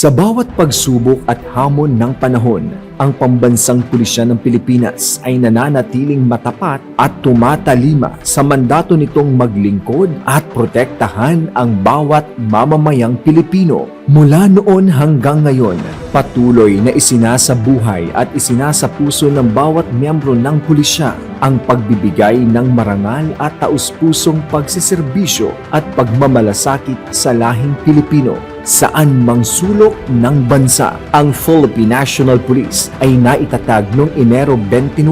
Sa bawat pagsubok at hamon ng panahon, ang pambansang pulisya ng Pilipinas ay nananatiling matapat at tumatalima sa mandato nitong maglingkod at protektahan ang bawat mamamayang Pilipino. Mula noon hanggang ngayon, patuloy na isinasabuhay at isinasapuso ng bawat miyembro ng pulisya ang pagbibigay ng marangal at taus-pusong pagsiserbisyo at pagmamalasakit sa lahing Pilipino saan mang sulok ng bansa. Ang Philippine National Police ay naitatag noong Enero 29,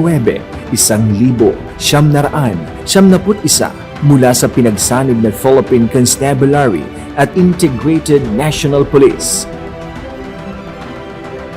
isang libo, siyam na raan, siyam na put isa mula sa pinagsanib ng Philippine Constabulary at Integrated National Police.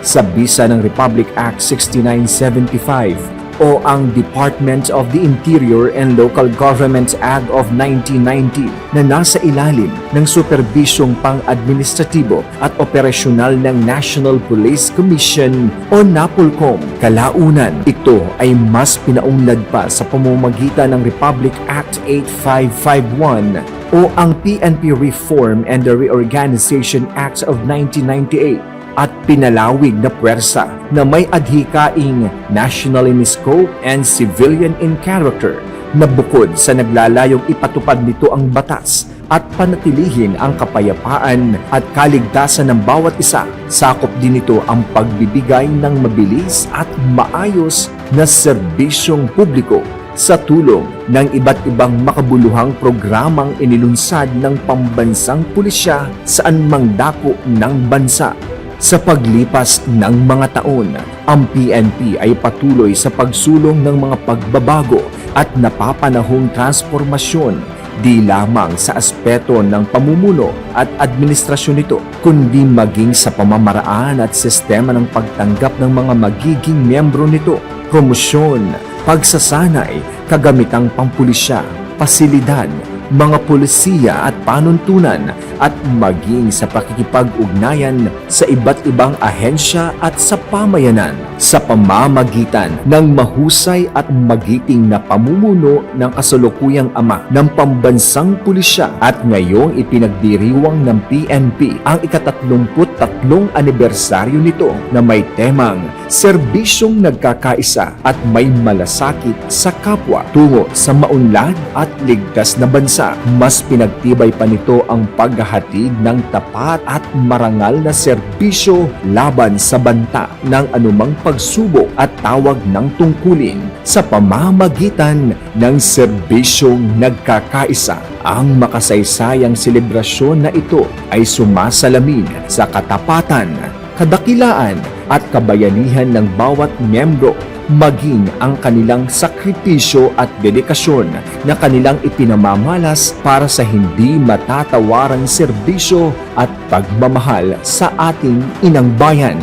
Sa bisa ng Republic Act 6975 o ang Department of the Interior and Local Government Act of 1990 na nasa ilalim ng superbisyong pang-administratibo at operasyonal ng National Police Commission o NAPOLCOM. Kalaunan, ito ay mas pinaunlad pa sa pamamagitan ng Republic Act 8551 o ang PNP Reform and the Reorganization Act of 1998 at pinalawig na puwersa na may adhikaing national in scope and civilian in character na bukod sa naglalayong ipatupad nito ang batas at panatilihin ang kapayapaan at kaligtasan ng bawat isa. Sakop din nito ang pagbibigay ng mabilis at maayos na serbisyong publiko sa tulong ng iba't ibang makabuluhang programang inilunsad ng pambansang pulisya saan mang dako ng bansa. Sa paglipas ng mga taon, ang PNP ay patuloy sa pagsulong ng mga pagbabago at napapanahong transformasyon di lamang sa aspeto ng pamumuno at administrasyon nito, kundi maging sa pamamaraan at sistema ng pagtanggap ng mga magiging miyembro nito, promosyon, pagsasanay, kagamitang pampulisya, pasilidad, mga pulisiya at panuntunan at maging sa pakikipag-ugnayan sa iba't ibang ahensya at sa pamayanan sa pamamagitan ng mahusay at magiting na pamumuno ng kasalukuyang ama ng pambansang pulisya. At ngayong ipinagdiriwang ng PNP ang ikatatlumput tatlong anibersaryo nito na may temang serbisyong nagkakaisa at may malasakit sa kapwa tungo sa maunlad at ligtas na bansa. Mas pinagtibay pa nito ang paghahatid ng tapat at marangal na serbisyo laban sa banta ng anumang pagsubok at tawag ng tungkulin sa pamamagitan ng serbisyong nagkakaisa. Ang makasaysayang selebrasyon na ito ay sumasalamin sa katapatan, kadakilaan at kabayanihan ng bawat miyembro maging ang kanilang sakripisyo at dedikasyon na kanilang ipinamamalas para sa hindi matatawarang serbisyo at pagmamahal sa ating inang bayan.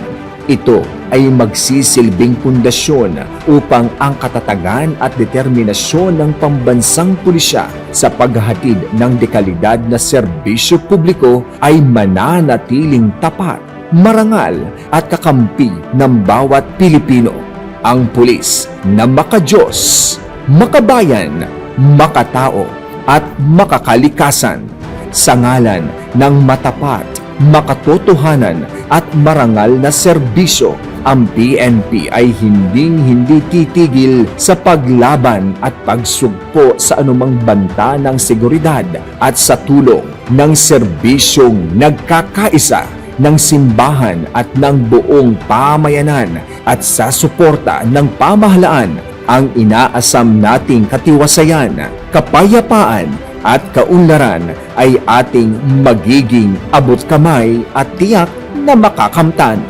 Ito ay magsisilbing pundasyon upang ang katatagan at determinasyon ng pambansang pulisya sa paghahatid ng dekalidad na serbisyo publiko ay mananatiling tapat, marangal at kakampi ng bawat Pilipino. Ang pulis na makajos, makabayan, makatao at makakalikasan. Sa ngalan ng matapat, makatotohanan at marangal na serbisyo ang PNP ay hinding-hindi titigil sa paglaban at pagsugpo sa anumang banta ng seguridad at sa tulong ng serbisyong nagkakaisa ng simbahan at ng buong pamayanan at sa suporta ng pamahalaan ang inaasam nating katiwasayan, kapayapaan at kaunlaran ay ating magiging abot kamay at tiyak na makakamtan.